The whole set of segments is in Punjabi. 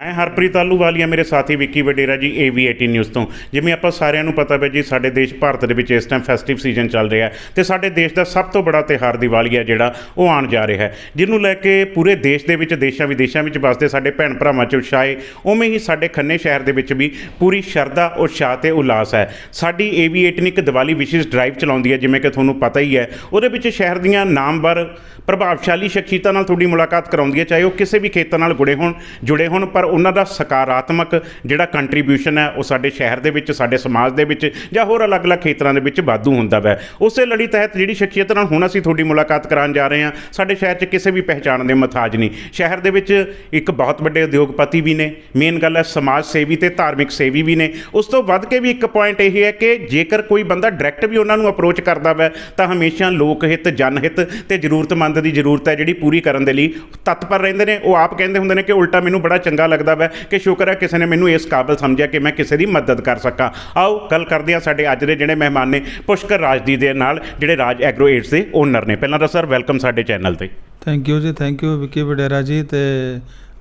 ਮੈਂ ਹਰਪ੍ਰੀਤ ਆਲੂਵਾਲੀਆ ਮੇਰੇ ਸਾਥੀ ਵਿੱਕੀ ਵਡੇਰਾ ਜੀ AV18 ਨਿਊਜ਼ ਤੋਂ। ਜਿਵੇਂ ਆਪਾਂ ਸਾਰਿਆਂ ਨੂੰ ਪਤਾ ਹੈ ਜੀ, ਸਾਡੇ ਦੇਸ਼ ਭਾਰਤ ਦੇ ਵਿੱਚ ਇਸ ਟਾਈਮ ਫੈਸਟਿਵ ਸੀਜ਼ਨ ਚੱਲ ਰਿਹਾ ਹੈ ਤੇ ਸਾਡੇ ਦੇਸ਼ ਦਾ ਸਭ ਤੋਂ ਬੜਾ ਤਿਉਹਾਰ ਦੀਵਾਲੀ ਹੈ ਜਿਹੜਾ, ਉਹ ਆਉਣ ਜਾ ਰਿਹਾ ਹੈ। ਜਿਹਨੂੰ ਲੈ ਕੇ ਪੂਰੇ ਦੇਸ਼ ਦੇ ਵਿੱਚ, ਦੇਸ਼ਾਂ ਵਿਦੇਸ਼ਾਂ ਵਿੱਚ ਵਸਦੇ ਸਾਡੇ ਭੈਣ ਭਰਾਵਾਂ 'ਚ ਉਤਸ਼ਾਹ ਹੈ ਉਵੇਂ ਹੀ ਸਾਡੇ ਖੰਨੇ ਸ਼ਹਿਰ ਦੇ ਵਿੱਚ ਵੀ ਪੂਰੀ ਸ਼ਰਧਾ, ਉਤਸ਼ਾਹ ਤੇ ਉਲਾਸ ਹੈ। ਸਾਡੀ AV18 ਇੱਕ ਦੀਵਾਲੀ ਵਿਸ਼ੇਸ਼ ਡਰਾਈਵ ਚਲਾਉਂਦੀ ਹੈ, ਜਿਵੇਂ ਕਿ ਤੁਹਾਨੂੰ ਪਤਾ ਹੀ ਹੈ। ਉਹਦੇ ਵਿੱਚ ਸ਼ਹਿਰ ਦੀਆਂ ਨਾਮਵਰ ਪ੍ਰਭਾਵਸ਼ਾਲੀ ਸ਼ਖਸੀਅਤਾਂ ਨਾਲ ਤੁਹਾਡੀ ਮੁਲਾਕਾਤ ਕਰਾਉਂਦੀ ਹੈ, ਚਾਹੇ ਉਹ ਕਿਸੇ ਵੀ ਖੇਤਰ ਨਾਲ ਜੁੜੇ ਹੋਣ ਜੁੜੇ ਹੋਣ, ਪਰ ਉਹਨਾਂ ਦਾ ਸਕਾਰਾਤਮਕ ਜਿਹੜਾ ਕੰਟਰੀਬਿਊਸ਼ਨ ਹੈ ਉਹ ਸਾਡੇ ਸ਼ਹਿਰ ਦੇ ਵਿੱਚ, ਸਾਡੇ ਸਮਾਜ ਦੇ ਵਿੱਚ ਜਾਂ ਹੋਰ ਅਲੱਗ-ਅਲੱਗ ਖੇਤਰਾਂ ਦੇ ਵਿੱਚ ਵਾਧੂ ਹੁੰਦਾ ਵੈ। ਉਸੇ ਲੜੀ ਤਹਿਤ ਜਿਹੜੀ ਸ਼ਖਸੀਅਤ ਨਾਲ ਹੁਣ ਅਸੀਂ ਤੁਹਾਡੀ ਮੁਲਾਕਾਤ ਕਰਾਉਣ ਜਾ ਰਹੇ ਹਾਂ, ਸਾਡੇ ਸ਼ਹਿਰ 'ਚ ਕਿਸੇ ਵੀ ਪਹਿਚਾਣ ਦੇ ਮਥਾਜ ਨਹੀਂ। ਸ਼ਹਿਰ ਦੇ ਵਿੱਚ ਇੱਕ ਬਹੁਤ ਵੱਡੇ ਉਦਯੋਗਪਤੀ ਵੀ ਨੇ ਮੇਨ ਗੱਲ ਹੈ ਸਮਾਜ ਸੇਵੀ ਤੇ ਧਾਰਮਿਕ ਸੇਵੀ ਵੀ ਨੇ। ਉਸ ਤੋਂ ਵੱਧ ਕੇ ਵੀ ਇੱਕ ਪੁਆਇੰਟ ਇਹ ਹੈ ਕਿ ਜੇਕਰ ਕੋਈ ਬੰਦਾ ਡਾਇਰੈਕਟ ਵੀ ਉਹਨਾਂ ਨੂੰ ਅਪਰੋਚ ਕਰਦਾ ਵੈ, ਤਾਂ ਹਮੇਸ਼ਾ ਲੋਕ ਹਿੱਤ, ਜਨ ਹਿੱਤ ਤੇ ਜ਼ਰੂਰਤਮੰਦ ਦੀ ਜ਼ਰੂਰਤ ਹੈ ਜਿਹੜੀ ਪੂਰੀ ਕਰਨ ਦੇ ਲਈ ਤਤਪਰ ਰਹਿੰਦੇ ਨੇ। ਉਹ ਆਪ ਕਹਿੰਦੇ ਹੁੰਦੇ ਨੇ ਕਿ ਉਲਟਾ ਮੈਨੂੰ ਬੜਾ ਚੰਗਾ ਲੱਗਦਾ ਵੈ ਕਿ ਸ਼ੁਕਰ ਹੈ ਕਿਸੇ ਨੇ ਮੈਨੂੰ ਇਸ ਕਾਬਿਲ ਸਮਝਿਆ ਕਿ ਮੈਂ ਕਿਸੇ ਦੀ ਮਦਦ ਕਰ ਸਕਾਂ। ਆਓ ਗੱਲ ਕਰਦੇ ਹਾਂ ਸਾਡੇ ਅੱਜ ਦੇ ਜਿਹੜੇ ਮਹਿਮਾਨ ਨੇ ਪੁਸ਼ਕਰ ਰਾਜਦੀ ਦੇ ਨਾਲ ਜਿਹੜੇ ਰਾਜ ਐਗਰੋ ਏਡਸ ਦੇ ਓਨਰ ਨੇ। ਪਹਿਲਾਂ ਤਾਂ ਸਰ ਵੈਲਕਮ ਸਾਡੇ ਚੈਨਲ ਤੇ। Thank you ji thank you Vicky Vadera ji ਤੇ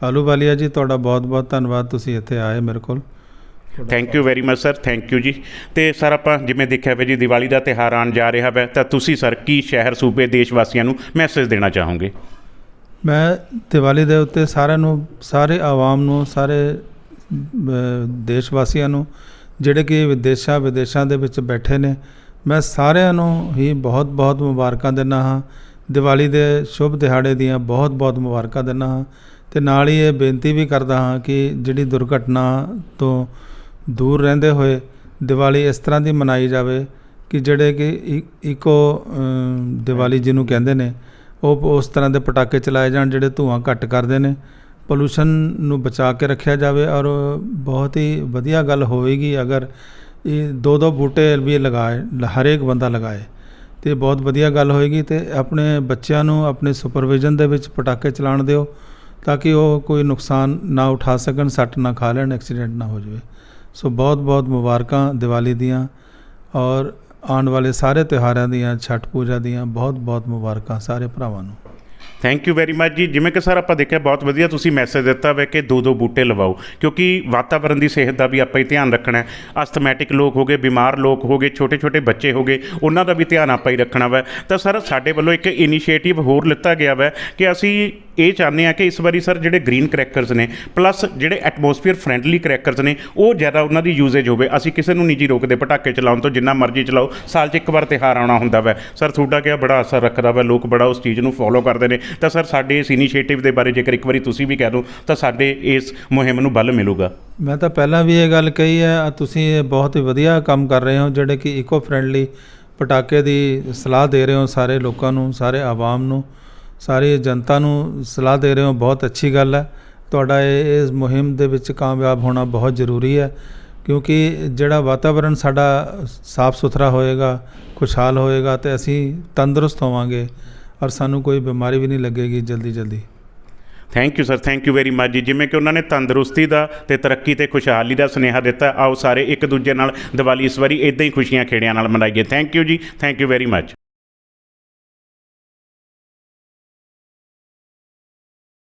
ਆਲੂ ਵਾਲੀਆ ਜੀ ਤੁਹਾਡਾ ਬਹੁਤ-ਬਹੁਤ ਧੰਨਵਾਦ ਤੁਸੀਂ ਇੱਥੇ ਆਏ ਮੇਰੇ ਕੋਲ। Thank you very much sir thank you ji. ਤੇ ਸਰ ਆਪਾਂ ਜਿਵੇਂ ਦੇਖਿਆ ਵੇ ਜੀ ਦੀਵਾਲੀ ਦਾ ਤਿਉਹਾਰ ਆਉਣ ਜਾ ਰਿਹਾ ਹੈ ਤਾਂ ਤੁਸੀਂ ਸਰ ਕੀ ਸ਼ਹਿਰ ਸੂਬੇ ਦੇਸ਼ ਵਾਸੀਆਂ ਨੂੰ ਮੈਸੇਜ ਦੇਣਾ ਚਾਹੋਗੇ? ਮੈਂ ਦੀਵਾਲੀ ਦੇ ਉੱਤੇ ਸਾਰਿਆਂ ਨੂੰ, ਸਾਰੇ ਆਵਾਮ ਨੂੰ, ਸਾਰੇ ਦੇਸ਼ ਵਾਸੀਆਂ ਨੂੰ, ਜਿਹੜੇ ਕਿ ਵਿਦੇਸ਼ਾਂ ਵਿਦੇਸ਼ਾਂ ਦੇ ਵਿੱਚ ਬੈਠੇ ਨੇ, ਮੈਂ ਸਾਰਿਆਂ ਨੂੰ ਹੀ ਬਹੁਤ-ਬਹੁਤ ਮੁਬਾਰਕਾਂ ਦਿੰਦਾ ਹਾਂ। ਦੀਵਾਲੀ ਦੇ ਸ਼ੁਭ ਦਿਹਾੜੇ ਦੀਆਂ ਬਹੁਤ-ਬਹੁਤ ਮੁਬਾਰਕਾਂ ਦਿੰਦਾ ਹਾਂ ਤੇ ਨਾਲ ਹੀ ਇਹ ਬੇਨਤੀ ਵੀ ਕਰਦਾ ਹਾਂ ਕਿ ਜਿਹੜੀ ਦੁਰਘਟਨਾ ਤੋਂ ਦੂਰ ਰਹਿੰਦੇ ਹੋਏ ਦੀਵਾਲੀ ਇਸ ਤਰ੍ਹਾਂ ਦੀ ਮਨਾਈ ਜਾਵੇ ਕਿ ਜਿਹੜੇ ਕਿ ਇ- ਇਕੋ ਦੀਵਾਲੀ ਜਿਹਨੂੰ ਕਹਿੰਦੇ ਨੇ ਉਹ ਉਸ ਤਰ੍ਹਾਂ ਦੇ ਪਟਾਕੇ ਚਲਾਏ ਜਾਣ ਜਿਹੜੇ ਧੂਆਂ ਘੱਟ ਕਰਦੇ ਨੇ। ਪੋਲੂਸ਼ਨ ਨੂੰ ਬਚਾ ਕੇ ਰੱਖਿਆ ਜਾਵੇ ਔਰ ਬਹੁਤ ਹੀ ਵਧੀਆ ਗੱਲ ਹੋਵੇਗੀ ਅਗਰ ਇਹ ਦੋ ਦੋ ਬੂਟੇ ਵੀ ਲਗਾਏ, ਹਰੇਕ ਬੰਦਾ ਲਗਾਏ। ਤੇ ਬਹੁਤ ਵਧੀਆ ਗੱਲ ਹੋਏਗੀ ਤੇ ਆਪਣੇ ਬੱਚਿਆਂ ਨੂੰ ਆਪਣੇ ਸੁਪਰਵਿਜ਼ਨ ਦੇ ਵਿੱਚ ਪਟਾਕੇ ਚਲਾਉਣ ਦਿਓ ਤਾਂ ਕਿ ਉਹ ਕੋਈ ਨੁਕਸਾਨ ਨਾ ਉਠਾ ਸਕਣ, ਸੱਟ ਨਾ ਖਾ ਲੈਣ ਐਕਸੀਡੈਂਟ ਨਾ ਹੋ ਜਾਵੇ। ਸੋ ਬਹੁਤ ਬਹੁਤ ਮੁਬਾਰਕਾਂ ਦੀਵਾਲੀ ਦੀਆਂ ਔਰ ਆਉਣ ਵਾਲੇ ਸਾਰੇ ਤਿਉਹਾਰਾਂ ਦੀਆਂ ਛਠ ਪੂਜਾ ਦੀਆਂ ਬਹੁਤ ਬਹੁਤ ਮੁਬਾਰਕਾਂ ਸਾਰੇ ਭਰਾਵਾਂ ਨੂੰ। Thank you very much ji. ਜਿਵੇਂ ਕਿ ਸਰ ਆਪਾਂ ਦੇਖਿਆ, ਬਹੁਤ ਵਧੀਆ ਤੁਸੀਂ ਮੈਸੇਜ ਦਿੱਤਾ ਵੈ ਕਿ ਦੋ ਦੋ ਬੂਟੇ ਲਵਾਓ। ਕਿਉਂਕਿ ਵਾਤਾਵਰਣ ਦੀ ਸਿਹਤ ਦਾ ਵੀ ਆਪਾਂ ਹੀ ਧਿਆਨ ਰੱਖਣਾ ਹੈ। ਅਸਥਮੈਟਿਕ ਲੋਕ ਹੋਗੇ ਬਿਮਾਰ ਲੋਕ ਹੋਗੇ ਛੋਟੇ ਛੋਟੇ ਬੱਚੇ ਹੋਗੇ ਉਹਨਾਂ ਦਾ ਵੀ ਧਿਆਨ ਆਪਾਂ ਹੀ ਰੱਖਣਾ ਵਾ। ਤਾਂ ਸਰ ਸਾਡੇ ਵੱਲੋਂ ਇੱਕ ਇਨੀਸ਼ੀਏਟਿਵ ਹੋਰ ਲਿੱਤਾ ਗਿਆ ਵੈ ਕਿ ਅਸੀਂ ਇਹ ਚਾਹੁੰਦੇ ਆ ਕਿ ਇਸ ਵਾਰੀ ਸਰ ਜਿਹੜੇ ਗ੍ਰੀਨ ਕਰੈਕਰਸ ਨੇ ਪਲੱਸ ਜਿਹੜੇ ਐਟਮੋਸਫੀਅਰ ਫ੍ਰੈਂਡਲੀ ਕਰੈਕਰਸ ਨੇ, ਉਹ ਜ਼ਿਆਦਾ ਉਹਨਾਂ ਦੀ ਯੂਜ਼ੇਜ ਹੋਵੇ। ਅਸੀਂ ਕਿਸੇ ਨੂੰ ਨਿੱਜੀ ਰੋਕਦੇ, ਪਟਾਕੇ ਚਲਾਉਣ ਤੋਂ ਜਿੰਨਾ ਮਰਜ਼ੀ ਚਲਾਓ, ਸਾਲ 'ਚ ਇੱਕ ਵਾਰ ਤਿਉਹਾਰ ਆਉਣਾ ਹੁੰਦਾ ਵਾ। ਸਰ ਤੁਹਾਡਾ ਕਿਹਾ ਬੜਾ ਅਸਰ ਰੱਖਦਾ ਵਾ? ਲੋਕ ਬੜਾ ਉਸ ਚੀਜ਼ ਨੂੰ ਫੋਲੋ ਕਰਦੇ ਨੇ। ਤਾਂ ਸਰ ਸਾਡੇ ਇਸ ਇਨੀਸ਼ੀਏਟਿਵ ਦੇ ਬਾਰੇ ਜੇਕਰ ਇੱਕ ਵਾਰੀ ਤੁਸੀਂ ਵੀ ਕਹਿ ਦਿਓ ਤਾਂ ਸਾਡੇ ਇਸ ਮੁਹਿੰਮ ਨੂੰ ਬਲ ਮਿਲੂਗਾ। ਮੈਂ ਤਾਂ ਪਹਿਲਾਂ ਵੀ ਇਹ ਗੱਲ ਕਹੀ ਹੈ ਤੁਸੀਂ ਇਹ ਬਹੁਤ ਵਧੀਆ ਕੰਮ ਕਰ ਰਹੇ ਹੋ, ਜਿਹੜੇ ਕਿ ਇਕੋ ਫ੍ਰੈਂਡਲੀ ਪਟਾਕੇ ਦੀ ਸਲਾਹ ਦੇ ਰਹੇ ਹੋ ਸਾਰੇ ਲੋਕਾਂ ਨੂੰ, ਸਾਰੇ ਆਵਾਮ ਨੂੰ, ਸਾਰੀ ਜਨਤਾ ਨੂੰ ਸਲਾਹ ਦੇ ਰਹੇ ਹੋ, ਬਹੁਤ ਅੱਛੀ ਗੱਲ ਹੈ। ਤੁਹਾਡਾ ਇਹ, ਇਸ ਮੁਹਿੰਮ ਦੇ ਵਿੱਚ ਕਾਮਯਾਬ ਹੋਣਾ ਬਹੁਤ ਜ਼ਰੂਰੀ ਹੈ, ਕਿਉਂਕਿ ਜਿਹੜਾ ਵਾਤਾਵਰਣ ਸਾਡਾ ਸਾਫ਼ ਸੁਥਰਾ ਹੋਏਗਾ, ਖੁਸ਼ਹਾਲ ਹੋਏਗਾ, ਤੇ ਅਸੀਂ ਤੰਦਰੁਸਤ ਹੋਵਾਂਗੇ। ਔਰ ਸਾਨੂੰ ਕੋਈ ਬਿਮਾਰੀ ਵੀ ਨਹੀਂ ਲੱਗੇਗੀ ਜਲਦੀ ਜਲਦੀ। Thank you sir thank you very much ji. ਜਿਵੇਂ ਕਿ ਉਹਨਾਂ ਨੇ ਤੰਦਰੁਸਤੀ ਦਾ ਤੇ ਤਰੱਕੀ ਤੇ ਖੁਸ਼ਹਾਲੀ ਦਾ ਸੁਨੇਹਾ ਦਿੱਤਾ, ਆਓ ਸਾਰੇ ਇੱਕ ਦੂਜੇ ਨਾਲ ਦੀਵਾਲੀ ਇਸ ਵਾਰੀ ਇਦਾਂ ਹੀ ਖੁਸ਼ੀਆਂ ਖੇੜਿਆਂ ਨਾਲ ਮਨਾਈਏ। Thank you ji. Thank you very much